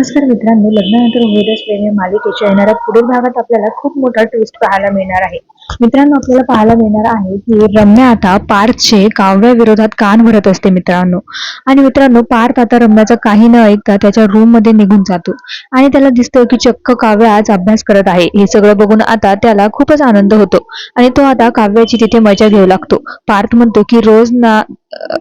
नमस्कार मित्रांनो लग्नानंतर होईलच प्रेम या मालिकेच्या येणाऱ्या पुढील भागात आपल्याला खूप मोठा ट्विस्ट पाहायला मिळणार आहे. मित्रांनो आपल्याला पाहायला मिळणार आहे की रम्या आता पार्थचे काव्या विरोधात कान भरत असते मित्रांनो. आणि मित्रांनो पार्थ आता रम्याचं काही न ऐकता त्याच्या रूममध्ये निघून जातो. आणि त्याला दिसतं की चक्क काव्य आज अभ्यास करत आहे. हे सगळं बघून आता त्याला खूपच आनंद होतो. आणि तो आता काव्याची तिथे मजा घेऊ लागतो. पार्थ म्हणतो की रोज ना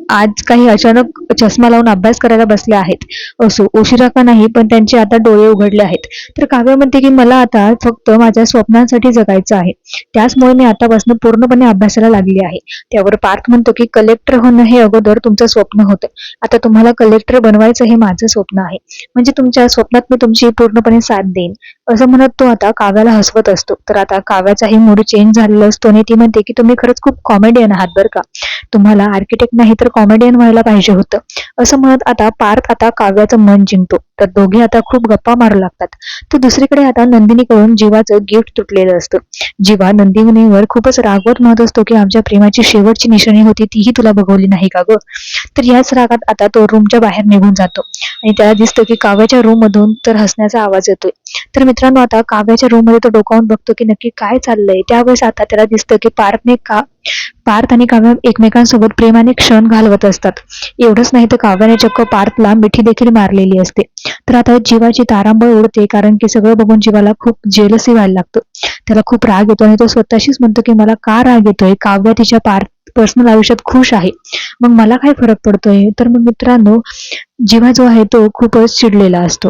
आज काही अचानक चष्मा लावून अभ्यास करायला बसले आहेत. असो उशिरा का नाही पण त्यांचे आता डोळे उघडले आहेत. तर काव्य म्हणते की मला आता फक्त माझ्या स्वप्नांसाठी जगायचं आहे. त्याचमुळे मी आतापासून पूर्णपणे अभ्यासाला लागली आहे. त्यावर पार्थ म्हणतो की कलेक्टर होणं हे अगोदर तुमचं स्वप्न होतं. आता तुम्हाला कलेक्टर बनवायचं हे माझं स्वप्न आहे. म्हणजे तुमच्या स्वप्नात मी तुमची पूर्णपणे साथ देईन. असं म्हणत तो आता काव्याला हसवत असतो. तर आता काव्याचाही मूड चेंज झालेला असतो आणि ती म्हणते की तुम्ही खरंच खूप कॉमेडियन आहात बरं का? तुम्हाला आर्किटेक्ट नाही तर कॉमेडियन व्हायला पाहिजे होतं. असं म्हणत आता पार्थ आता काव्याचं मन जिंकतो. तर दोघे आता खूप गप्पा मारू लागतात. तर दुसरीकडे आता नंदिनीकडून जीवाचं गिफ्ट तुटलेलं असतं. जीवा नंदिनीवर खूपच रागवत म्हणत असतो की आमच्या प्रेमाची शेवटची निशाणी होती तीही तुला बघवली नाही का ग? तर याच रागात आता तो रूमच्या बाहेर निघून जातो. आणि त्याला दिसतं की काव्याच्या रूम मधून तर हसण्याचा आवाज येतोय. तर मित्रांनो आता काव्याच्या रूममध्ये तो डोकावून बघतो की नक्की काय चाललंय. त्यावेळेस आता त्याला दिसतं की पार्थने का पार्थ आणि काव्या एकमेकांसोबत प्रेमाने क्षण घालवत असतात. एवढंच नाही तर काव्याने चक्क पार्थला मिठी देखील मारलेली असते. तर आता जीवाची तारांबळ उडते कारण की सगळं बघून जीवाला खूप जेलसी व्हायला लागतो. त्याला खूप राग येतो आणि तो स्वतःशीच म्हणतो की मला का राग येतोय? काव्य तिच्या पार्थ पर्सनल आयुष्यात खुश आहे. मग मला काय फरक पडतोय? तर मग मित्रांनो जीवा जो आहे तो खूपच चिडलेला असतो.